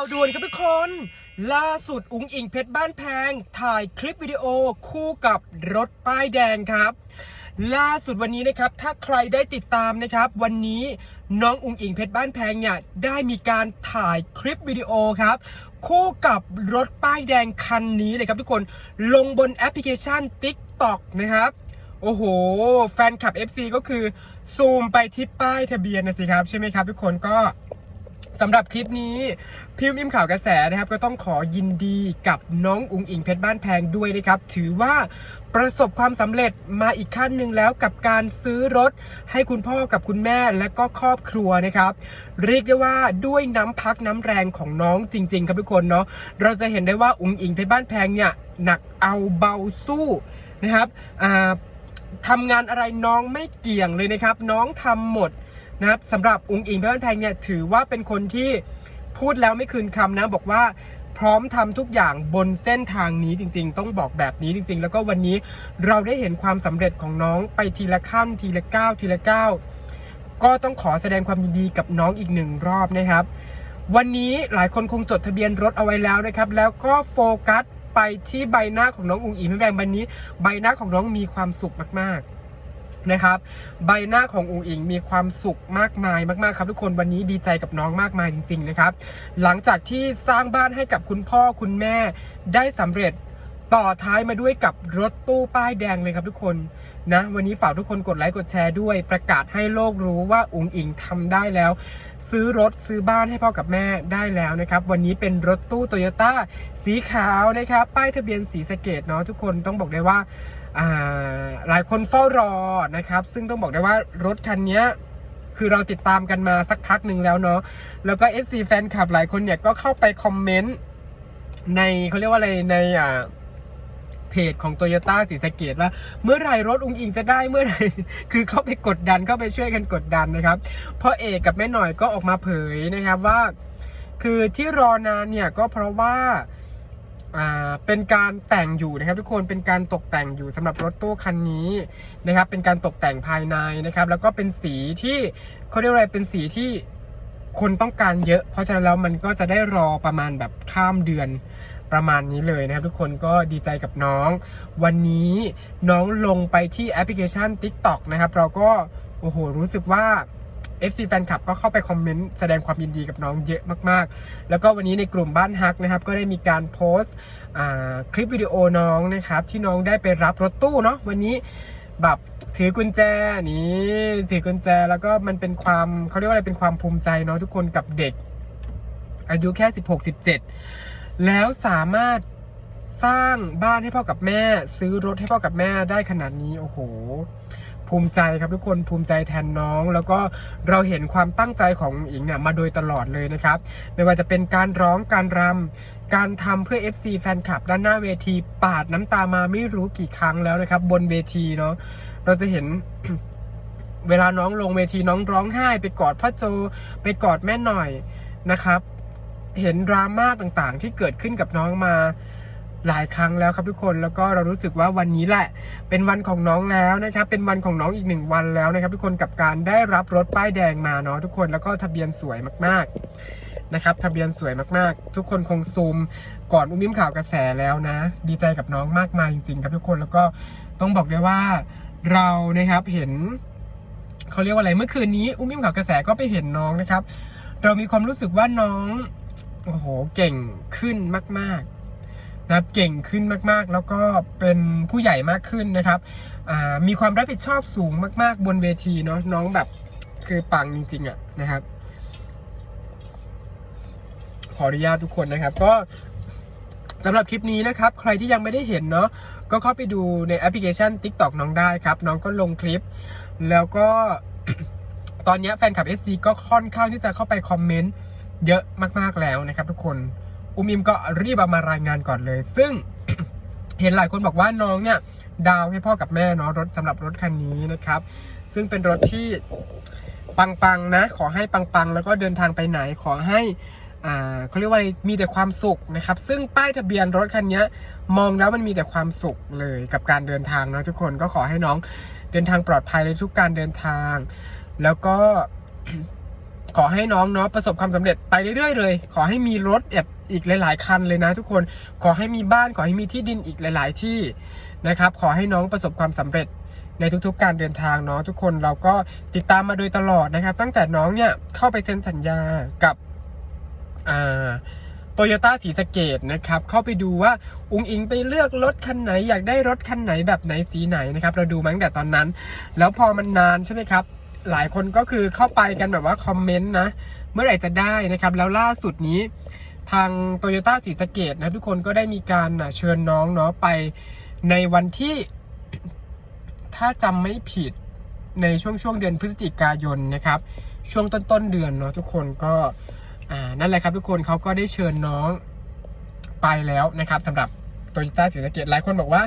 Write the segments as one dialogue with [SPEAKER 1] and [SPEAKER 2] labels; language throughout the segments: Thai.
[SPEAKER 1] าวด่วนครับทุกคน ล่าสุดอุ๋งอิงเพชรบ้านแพง ถ่ายคลิปวิดีโอคู่กับรถป้ายแดงครับ ล่าสุดวันนี้นะครับ ถ้าใครได้ติดตามนะครับ วันนี้น้องอุ๋งอิงเพชรบ้านแพงเนี่ยได้มีการถ่ายคลิปวิดีโอครับ คู่กับรถป้ายแดงคันนี้เลยครับทุกคนลงบนแอปพลิเคชัน TikTok นะครับโอ้โห แฟนคลับ FC ก็คือซูมไปที่ป้ายทะเบียนนะสิครับ ใช่ไหมครับทุกคนก็ สำหรับคลิปนี้พิมพ์อิมข่าวกระแสนะครับ ก็ต้องขอยินดีกับน้องอุงอิงเพชรบ้านแพงด้วยนะครับ ถือว่าประสบความสำเร็จมาอีกขั้นหนึ่งแล้วกับการซื้อรถ ให้คุณพ่อกับคุณแม่และก็ครอบครัวนะครับ เรียกได้ว่าด้วยน้ำพักน้ำแรงของน้องจริง ๆ ครับทุกคนเนาะเราจะเห็นได้ว่าอุงอิงเพชรบ้านแพงเนี่ยหนักเอาเบาสู้นะครับทำงานอะไรน้องไม่เกี่ยงเลยนะครับ น้องทำหมด นะครับสำหรับอุงอิงเพื่อนแพงเนี่ยถือว่าเป็นคนที่พูดแล้วไม่คืนคำนะบอกว่าพร้อมทำทุกอย่างบนเส้นทางนี้จริง ๆ ต้องบอกแบบนี้จริง ๆ แล้วก็วันนี้เราได้เห็นความสำเร็จของน้องไปทีละขั้นทีละก้าวทีละก้าวก็ต้องขอแสดงความยินดีกับน้องอีกหนึ่งรอบนะครับ วันนี้หลายคนคงจดทะเบียนรถเอาไว้แล้วนะครับ แล้วก็โฟกัสไปที่ใบหน้าของน้องอุ๋งอิงแม่แบงบันนี้ ใบหน้าของน้องมีความสุขมากๆ นะครับ ใบหน้าของอุ๋งอิงมีความสุขมากมายมากๆครับ ทุกคนวันนี้ดีใจกับน้องมากมายจริง ๆ นะครับ หลังจากที่สร้างบ้านให้กับคุณพ่อคุณแม่ได้สำเร็จ ต่อท้ายมาด้วยกับรถตู้ป้ายแดงเลยครับทุกคนนะวันนี้ฝากทุกคนกดไลค์กดแชร์ด้วย ประกาศให้โลกรู้ว่าอุ๋งอิงทำได้แล้ว ซื้อรถซื้อบ้านให้พ่อกับแม่ได้แล้วนะครับ วันนี้เป็นรถตู้โตโยต้าสีขาวนะครับ ป้ายทะเบียนสีสะเกตเนาะทุกคนต้องบอกได้ว่าาหลายคนเฝ้ารอนะครับ ซึ่งต้องบอกได้ว่ารถคันนี้คือเราติดตามกันมาสักพักหนึ่งแล้วเนาะแล้วก็ FC แฟนคลับหลายคนเนี่ยก็เข้าไปคอมเมนต์ในเขาเรียกว่าอะไรในอ่า เพจของโตโยต้าสีสเกตว่า เมื่อไหร่รถอุงอิงจะได้เมื่อไหร่คือเข้าไปกดดันเข้าไปช่วยกันกดดันนะครับพ่อเอกกับแม่หน่อยก็ออกมาเผยนะครับว่า คือที่รอนานเนี่ยก็เพราะว่าเป็นการแต่งอยู่นะครับ ทุกคนเป็นการตกแต่งอยู่สำหรับรถตู้คันนี้นะครับ เป็นการตกแต่งภายในนะครับ แล้วก็เป็นสีที่เขาเรียกอะไรเป็นสีที่คนต้องการเยอะ เพราะฉะนั้นแล้วมันก็จะได้รอประมาณแบบข้ามเดือน ประมาณนี้เลยนะครับทุกคนก็ดีใจกับน้อง วันนี้น้องลงไปที่แอปพลิเคชัน TikTok นะครับเราก็โอ้โหรู้สึกว่า FC แฟนคลับก็เข้าไปคอมเมนต์แสดงความยินดีกับน้องเยอะมากๆ แล้วก็วันนี้ในกลุ่มบ้านฮักนะครับ ก็ได้มีการโพสต์คลิปวิดีโอน้องนะครับ ที่น้องได้ไปรับรถตู้เนาะวันนี้แบบถือกุญแจนี่ถือกุญแจแล้วก็มันเป็นความเขาเรียกว่าอะไรเป็นความภูมิใจเนาะทุกคนกับเด็ก อายุแค่ 16 17 แล้วสามารถสร้างบ้านให้พ่อกับแม่ ซื้อรถให้พ่อกับแม่ได้ขนาดนี้โอ้โห ภูมิใจครับทุกคนภูมิใจแทนน้อง แล้วก็เราเห็นความตั้งใจของอิงเนี่ยมาโดยตลอดเลยนะครับ ไม่ว่าจะเป็นการร้องการรำการทำเพื่อ FC แฟนคลับด้านหน้าเวทีปาดน้ำตามาไม่รู้กี่ครั้งแล้วนะครับ บนเวทีเนาะเราจะเห็นเวลาน้องลงเวทีน้องร้องไห้ ไปกอดพ่อโจ ไปกอดแม่หน่อยนะครับ เห็นดราม่าต่างๆ ที่เกิดขึ้นกับน้องมาหลายครั้งแล้วครับทุกคนแล้วก็เรารู้สึกว่าวันนี้แหละ เป็นวันของน้องแล้วนะครับ เป็นวันของน้องอีกหนึ่งวันแล้วนะครับ ทุกคนกับการได้รับรถป้ายแดงมาเนาะทุกคนแล้วก็ทะเบียนสวยมากๆนะครับ ทะเบียนสวยมากๆ ทุกคนคงซูมก่อนอุ้มยิ้มข่าวกระแสแล้วนะ ดีใจกับน้องมากมายจริงๆ ครับทุกคนแล้วก็ต้องบอกได้ว่าเรานะครับเห็นเขาเรียกว่าอะไรเมื่อคืนนี้อุ้มยิ้มข่าวกระแสก็ไปเห็นน้องนะครับ เรามีความรู้สึกว่าน้อง โอ้โหเก่งขึ้นมาก ๆ นะครับเก่งขึ้นมากๆ แล้วก็เป็นผู้ใหญ่มากขึ้นนะครับมีความรับผิดชอบสูงมาก ๆ บนเวทีเนาะน้องแบบคือปังจริงๆอะนะครับ ขออนุญาตทุกคนนะครับ ก็สำหรับคลิปนี้นะครับ ใครที่ยังไม่ได้เห็นเนาะก็เข้าไปดูในแอปพลิเคชัน TikTok น้องได้ครับ น้องก็ลงคลิป แล้วก็ตอนนี้แฟนคลับ FC ก็ค่อนข้างที่จะเข้าไปคอมเมนต์ เยอะมากๆแล้วนะครับ ทุกคนอุมอิมก็รีบเอามารายงานก่อนเลย ซึ่งเห็นหลายคนบอกว่าน้องเนี่ย ดาวให้พ่อกับแม่เนาะรถสำหรับรถคันนี้นะครับ ซึ่งเป็นรถที่ปังๆนะ ขอให้ปังๆ แล้วก็เดินทางไปไหนขอให้อ่าเขาเรียกว่ามีแต่ความสุขนะครับ ซึ่งป้ายทะเบียนรถคันนี้มองแล้วมันมีแต่ความสุขเลยกับการเดินทางเนาะทุกคนก็ขอให้น้องเดินทางปลอดภัยในทุกการเดินทาง แล้วก็ ขอให้น้องเนาะประสบความสำเร็จไปเรื่อยๆเลย ขอให้มีรถแบบอีกหลาย ๆ คันเลยนะ ทุกคน ขอให้มีบ้าน ขอให้มีที่ดินอีกหลาย ๆ ที่นะครับ ขอให้น้องประสบความสำเร็จในทุกๆ การเดินทางเนาะทุกคนเราก็ติดตามมาโดยตลอดนะครับ ตั้งแต่น้องเนี่ยเข้าไปเซ็นสัญญากับอ่าโตโยต้าสีสเกดนะครับ เข้าไปดูว่าอุงอิงไปเลือกรถคันไหน อยากได้รถคันไหนแบบไหนสีไหนนะครับ เราดูมาตั้งแต่ตอนนั้น แล้วพอมันนานใช่ไหมครับ หลายคนก็คือเข้าไปกันแบบว่าคอมเมนต์นะ เมื่อไหร่จะได้นะครับ แล้วล่าสุดนี้ทางโตโยต้าสีสเกดนะทุกคนก็ได้มีการเชิญน้องเนาะไปในวันที่ ถ้าจำไม่ผิดในช่วงช่วงเดือนพฤศจิกายนนะครับ ช่วงต้นต้นเดือนเนาะทุกคนก็อ่านั่นแหละครับ ทุกคนเขาก็ได้เชิญน้องไปแล้วนะครับสำหรับโตโยต้าสีสเกดหลายคนบอกว่า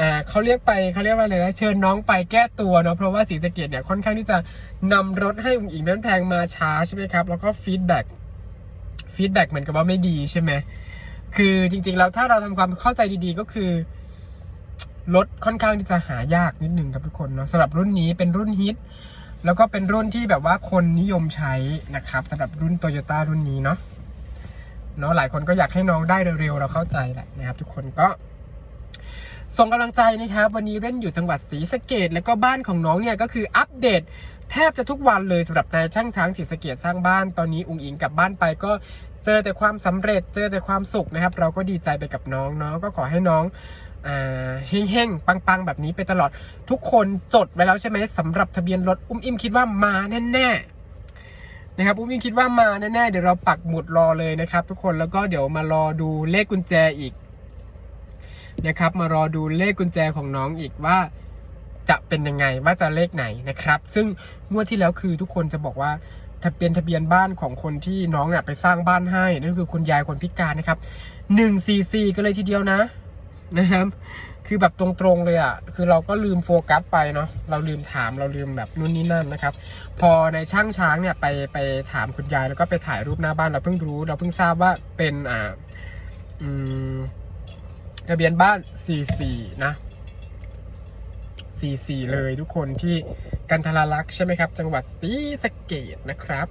[SPEAKER 1] อ่าเขาเรียกไปเขาเรียกว่าอะไรนะเชิญน้องไปแก้ตัวเนาะเพราะว่าสีสะเกดเนี่ยค่อนข้างที่จะนำรถให้อุ๋งอิงแม่แพงมาช้าใช่ไหมครับ แล้วก็ฟีดแบ็กฟีดแบ็กเหมือนกับว่าไม่ดีใช่ไหมคือจริงๆแล้วถ้าเราทำความเข้าใจดีๆก็คือรถค่อนข้างที่จะหายากนิดหนึ่งครับทุกคนเนาะสำหรับรุ่นนี้เป็นรุ่นฮิตแล้วก็เป็นรุ่นที่แบบว่าคนนิยมใช้นะครับสำหรับรุ่นโตโยต้ารุ่นนี้เนาะเนาะหลายคนก็อยากให้น้องได้เร็วๆเราเข้าใจแหละนะครับ ทุกคนก็ ส่งกำลังใจนะครับ วันนี้เล่นอยู่จังหวัดศรีสะเกดแล้วก็บ้านของน้องเนี่ยก็คืออัปเดตแทบจะทุกวันเลยสำหรับนายช่างช้างศรีสะเกดสร้างบ้าน ตอนนี้อุ้งอิงกลับบ้านไปก็เจอแต่ความสำเร็จเจอแต่ความสุขนะครับ เราก็ดีใจไปกับน้องเนาะก็ขอให้น้องเฮงๆ ปังๆ แบบนี้ไปตลอดทุกคนจดไว้แล้วใช่ไหมสำหรับทะเบียนรถอุ้มอิมคิดว่ามาแน่ๆนะครับอุ้มอิมคิดว่ามาแน่ๆเดี๋ยวเราปักหมุดรอเลยนะครับ ทุกคนแล้วก็เดี๋ยวมารอดูเลขกุญแจอีก นะครับ มารอดูเลขกุญแจของน้องอีกว่าจะเป็นยังไงว่าจะเลขไหนนะครับ ซึ่งงวดที่แล้วคือทุกคนจะบอกว่าทะเบียนทะเบียนบ้านของคนที่น้องเนี่ยไปสร้างบ้านให้นั่นคือคุณยายคนพิการนะครับหนึ่งสี่สี่ก็เลยทีเดียวนะนะครับ คือแบบตรงๆเลยอะคือเราก็ลืมโฟกัสไปเนาะเราลืมถามเราลืมแบบนู่นนี่นั่นนะครับ พอในช่างช้างเนี่ยไปไปถามคุณยายแล้วก็ไปถ่ายรูปหน้าบ้านเราเพิ่งรู้ เราเพิ่งทราบว่าเป็นอ่าอืม ทะเบียนบ้าน 44 นะ 44 เลยทุกคนที่กันทราลักษ์ใช่ไหมครับ จังหวัดศรีสะเกดนะครับ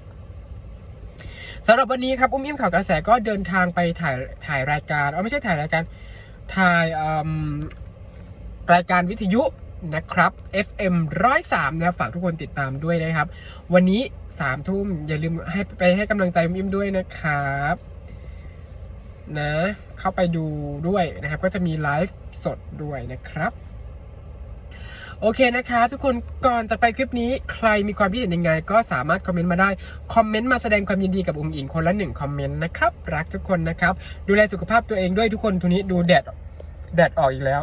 [SPEAKER 1] สำหรับวันนี้ครับ อุ้มอิ่มข่าวกระแสก็เดินทางไปถ่ายถ่ายรายการเอาไม่ใช่ถ่ายรายการ ถ่ายรายการวิทยุนะครับ FM 103นะฝากทุกคนติดตามด้วยนะครับ วันนี้3ทุ่มอย่าลืมให้ไปให้กำลังใจอุ้มอิ่มด้วยนะครับ นะ เข้าไปดูด้วยนะครับ ก็จะมีไลฟ์สดด้วยนะครับ โอเคนะคะ ทุกคนก่อนจะไปคลิปนี้ ใครมีความคิดเห็นยังไง ก็สามารถคอมเมนต์มาได้ คอมเมนต์มาแสดงความยินดีกับอุ้งอิงคนละหนึ่งคอมเมนต์นะครับ รักทุกคนนะครับ ดูแลสุขภาพตัวเองด้วยทุกคนทุนี้ดูแดดแดดออกอีกแล้ว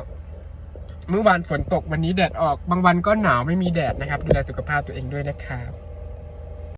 [SPEAKER 1] เมื่อวานฝนตกวันนี้แดดออก บางวันก็หนาวไม่มีแดดนะครับ ดูแลสุขภาพตัวเองด้วยนะครับ